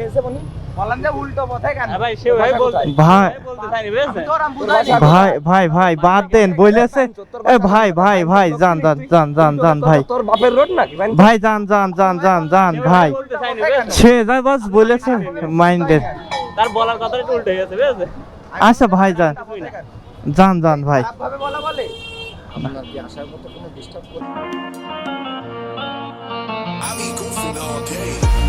হয়েছে বনি বলেন যে উল্টো পথে কেন? হ্যাঁ ভাই সে ভাই ভাই আমি বাদ দেন বলেছে এ ভাই ভাই ভাই যান যান যান যান যান ভাই। তোর বাপের রোড নাকি? ভাই ভাই যান যান যান যান যান ভাই সে যাই বাস বলেছে মাইন্ডের। তার বলার কথাটা একটু উল্টে গেছে বুঝছেন আচ্ছা ভাই যান যান যান ভাই। বলা বলে? day.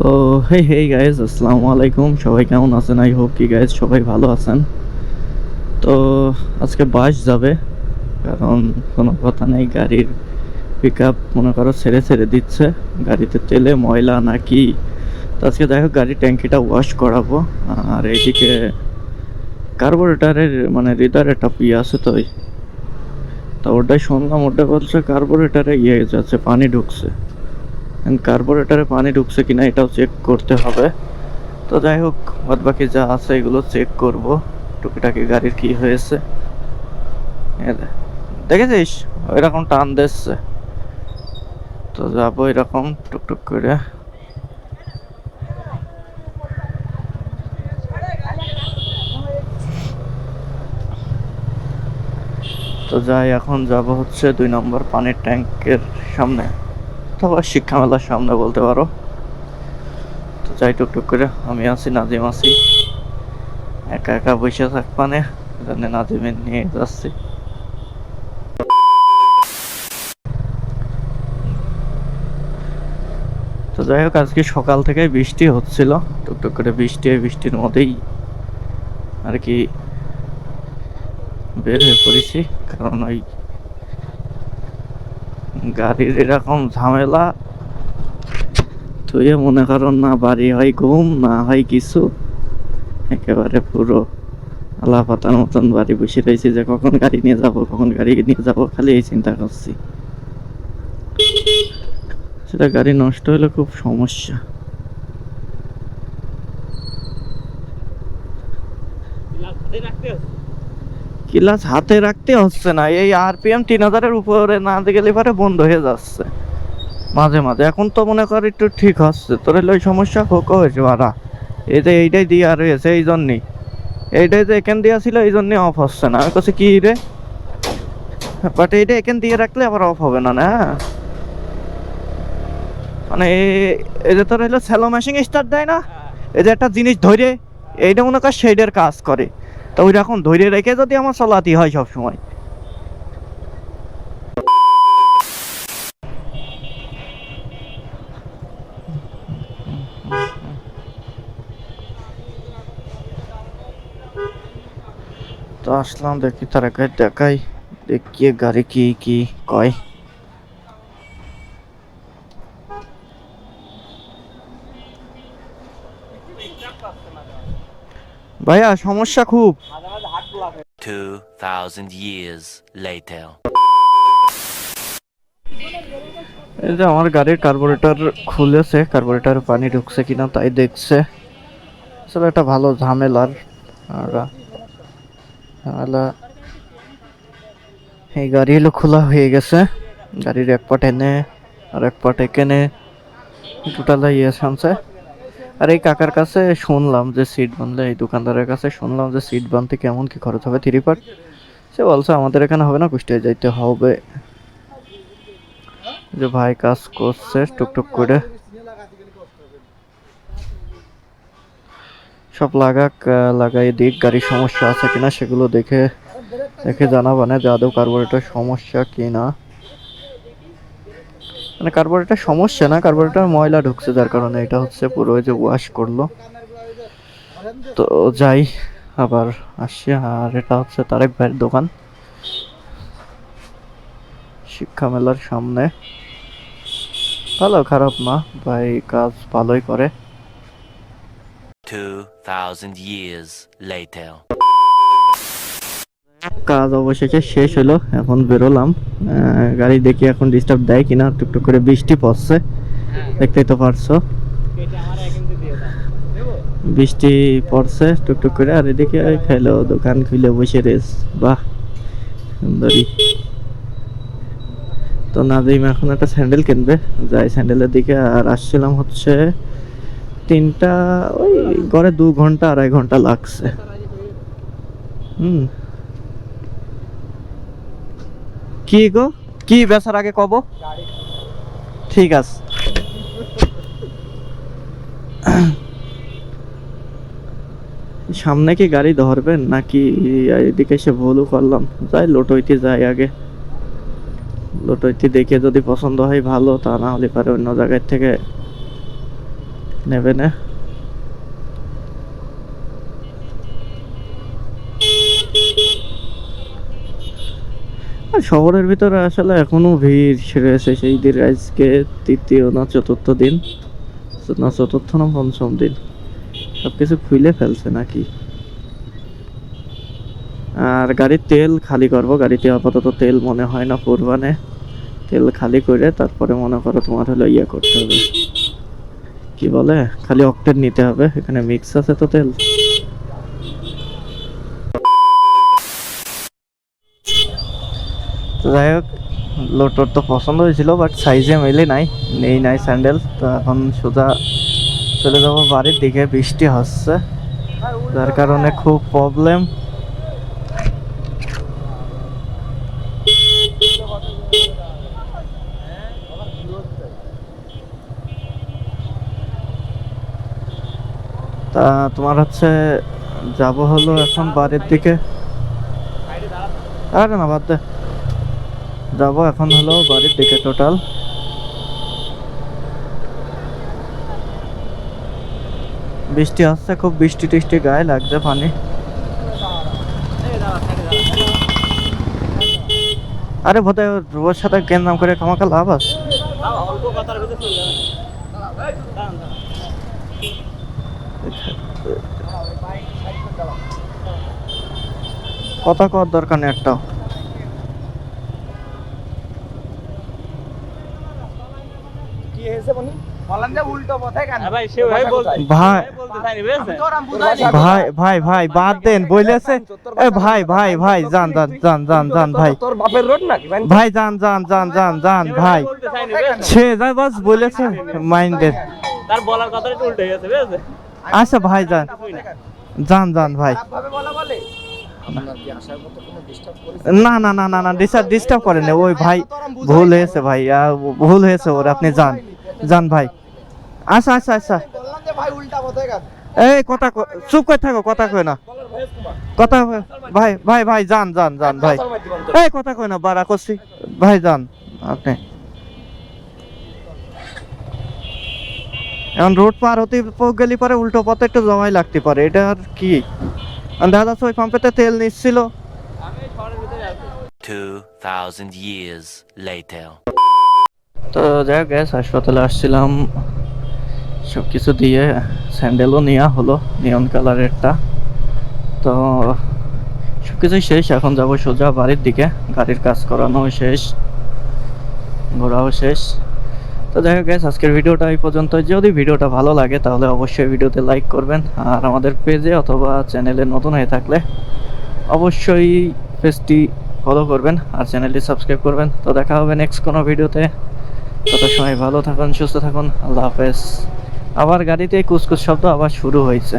So hey hey guys আসসালামু আলাইকুম। সবাই কেমন আছেন? আই হোপ কি গাইজ সবাই ভালো আছেন। তো, আজকে বাস যাবে, কারণ কোনো কথা নেই, গাড়ির পিক আপ মনে করো ছেড়ে ছেড়ে দিচ্ছে। গাড়িতে তেলে, ময়লা নাকি? তো আজকে দেখো গাড়ির ট্যাঙ্কিটা ওয়াশ করাবো। আর এইদিকে কার্বোরেটারের মানে হৃদয়ের একটা ইয়ে আছে তো তা ওটাই শুনলাম, ওটা বলছে কার্বোরেটারে ইয়ে যাচ্ছে, পানি ঢুকছে। কার্বোরেটারে পানি ঢুকছে কিনা এটাও চেক করতে হবে। তো যাই হোক বাদ বাকি যা আছে এগুলো চেক করব, টুকিটাকি গাড়ির কি হয়েছে। দেখেছিস? ওইরকম টান দিচ্ছে। তো যাব এরকম টুকটুক করে। তো যাই, এখন যাব হচ্ছে দুই নম্বর পানির ট্যাঙ্কের সামনে। অথবা শিক্ষা মেলার সামনে বলতে পারো। তো যাই, টুকটুক করে আমি আছি, নাজিম আছি। একা একা বসে থাকবানে জন্য নাজিমের নিয়ে যাচ্ছি। তো যাই হোক, আজকে সকাল থেকে বৃষ্টি হচ্ছিল। টুকটুক করে বৃষ্টি বৃষ্টির মধ্যেই আর কি বের হয়ে পড়েছি। কারণ ওই গাড়ির এরকম ঝামেলা। তুই মনে করো না বাড়ি হয় ঘুম, না হয় কিছু। একেবারে পুরো আল্লাহ পাতার মতন বাড়ি বসে রয়েছি যে কখন গাড়ি নিয়ে যাব, কখন গাড়ি নিয়ে যাব, খালি এই চিন্তা করছি। সেটা গাড়ি নষ্ট হলে খুব সমস্যা রাখতে হবে ক্লাস হাতে রাখতে হচ্ছে না। এই আরপিএম তিন হাজারের উপরে না গেলে পরে বন্ধ হয়ে যাচ্ছে। মাঝে মাঝে। এখন তো মনে কর একটু ঠিক হচ্ছে। তোর ওই সমস্যা হোক হয়েছে বাড়া। এই যে এইটাই দিয়ে আর হয়েছে এই জন্যই। এইটাই যে এখান দিয়া ছিল এই জন্যই অফ হচ্ছে না। আমি কাছে কি রে? বাট এইটা এখান দিয়ে রাখলে আবার অফ হবে না না? মানে এই যে তোর হলো স্যালো মেশিন স্টার্ট দেয় না? এই যে একটা জিনিস ধরে এইটা মনে কর শেডের কাজ করে। তো ওই রকম ধরে রেখে যদি আমার চলাতে হয় সব সময় তো আসলাম দেখি তারা দেখাই। দেখি গাড়ি কি কি কয়। ভাইয়া সমস্যা খুব। মাঝে মাঝে হাত 2,000 years later. এই যে আমার গাড়ির কার্বোরেটর খুলেছে কার্বোরেটরে পানি ঢুকছে কিনা তাই দেখছে। আসলে একটা ভালো ঝামেলার ঝামেলা। এই গাড়ি হলো খোলা হয়ে গেছে। গাড়ির এক পাট এনে আর এক পাট এখানে টোটাল ইয়ে আনছে। আর এই কাকার কাছে শুনলাম যে সিট বানলে এই দোকানদারের কাছে শুনলাম যে সিট বানতে কেমন কি খরচ হবে থ্রি পার্ট সে বলছে, আমাদের এখানে হবে না কুষ্টিয়া যাইতে হবে। যে ভাই কাজ করছে, টুকটুক করে। সব লাগাক লাগাই দিক, গাড়ির সমস্যা আছে কিনা সেগুলো দেখে দেখে জানাব, না যে আদৌ কার্বোরেটর সমস্যা কিনা। মানে কার্বোরেটর সমস্যা না কার্বোরেটর ময়লা ঢুকছে যার কারণে এটা হচ্ছে পুরো যে ওয়াশ করল। তো যাই আবার আসছি আর এটা হচ্ছে তারেক ভাইয়ের দোকান। শিক্ষা মেলার সামনে। ভালো খারাপ না ভাই কাজ ভালোই করে। 2,000 years later. কাজ অবশেষে শেষ হলো, এখন বেরোলাম। গাড়ি দেখি এখন ডিস্টার্ব দেয় কিনা, টুকটুক করে বৃষ্টি পড়ছে। দেখতেই তো পারছ। বৃষ্টি পড়ছে, টুকটুক করে, আর এদিকে খাইলো দোকান খুলে বসে রেস বাহ, সুন্দরী। তো নাজিম এখন একটা স্যান্ডেল কিনবে। যাই স্যান্ডেলের দিকে, আর আসছিলাম হচ্ছে তিনটা, ওই গড়ে দু ঘণ্টা, আড়াই ঘণ্টা লাগছে। হুম। কি গো? কি বেচার আগে কব? ঠিক আছে। সামনে কি গাড়ি ধরবেন নাকি এদিকে এসে ভুলও করলাম? যাই লোটইতে যাই আগে। লোটইতে দেখে যদি পছন্দ হয় ভালো, তা না হলে পারে অন্য জায়গার থেকে নেবে না আর শহরের ভিতরে আসলে এখনও ভিড় রয়েছে সেই দিন, আজকে তৃতীয় না চতুর্থ দিন। না চতুর্থ না পঞ্চম দিন। সবকিছু খুলে ফেলছে নাকি? আর গাড়ির তেল খালি করব। গাড়িতে আপাতত তেল মনে হয় না পূর্বানে তেল খালি করে তারপরে মনে করো তোমার হলো ইয়ে করতে হবে। কি বলে? খালি অক্টেন নিতে হবে। এখানে মিক্স আছে তো তেল। যাই হোক, লোটোর তো পছন্দ হয়েছিল বাট সাইজে মেলে নাই, নেই নাই স্যান্ডেল তো এখন সোজা চলে যাব বাড়ির দিকে, বৃষ্টি হচ্ছে, যার কারণে খুব প্রবলেম তা তোমার হচ্ছে যাব হলো এখন বাড়ির দিকে। আরে না, বাদ দে। যাব এখন হলো বাড়ির দিকে টোটাল বৃষ্টি আসছে, খুব বৃষ্টি টিষ্টি গায়ে লাগছে পানি। আরে বোধহয় ওর সাথে নাম করে খামাখা লাভ আছে। কথা কর দরকার নেই একটা কি হয়েছে বনি হ্যাঁ ভাই, ভাই ভাই। ভাই বলতে চাইনি, বুঝেছেন? তোর আমি বুঝাইনি। ভাই ভাই ভাই বাদ দেন বলেছে। ভাই ভাই ভাই যান যান যান যান যান ভাই। তোর বাপের রোড নাকি? ভাই ভাই যান যান যান যান যান ভাই। বলতে চাইনি, বুঝেছেন? সে যাই বাস বলেছে মাইন্ডের। তার বলার কথাটা উল্টে গেছে বুঝেছেন আচ্ছা ভাই যান যান যান ভাই। না না না না না ডিস্টার্ব ডিস্টার্ব করেন ওই ভাই ভুল হয়েছে ভাই। ভুল হয়েছে ওর আপনি যান যান ভাই। আচ্ছা আচ্ছা আচ্ছা। বললাম যে ভাই উল্টা পথে গেছে এই কথা চুপ করে থাকো কথা কই না। কথা ভাই ভাই ভাই যান যান যান ভাই। এই কথা কই না বাড়া করছি। ভাই যান আপনি। এখন রোড পার হতে গেলে পরে উল্টো পথে একটু জমাই লাগতে পারে। এটা আর কি? দাদা তো ওই পাম্পেতে তেল নিচ্ছিল। আমি শহরের ভিতরে আছি। 2,000 years later. তো যাই গ্যাস হাসপাতালে আসছিলাম। সব কিছু দিয়ে স্যান্ডেলও নেওয়া হলো নিয়ন কালারেরটা তো সব কিছুই শেষ, এখন যাব সোজা বাড়ির দিকে। গাড়ির কাজ করানো শেষ, ঘোরাও শেষ। তো যাই হোক গ্যাস আজকের ভিডিওটা এই পর্যন্ত যদি ভিডিওটা ভালো লাগে, তাহলে অবশ্যই ভিডিওতে লাইক করবেন। আর আমাদের পেজে অথবা চ্যানেলে নতুন হয়ে থাকলে অবশ্যই পেজটি ফলো করবেন। আর চ্যানেলটি সাবস্ক্রাইব করবেন। তো দেখা হবে নেক্সট কোনো ভিডিওতে। তত সময় ভালো থাকুন, সুস্থ থাকুন, আল্লাহ হাফেজ। আবার গাড়িতে কুচকুচ শব্দ আবার শুরু হয়েছে।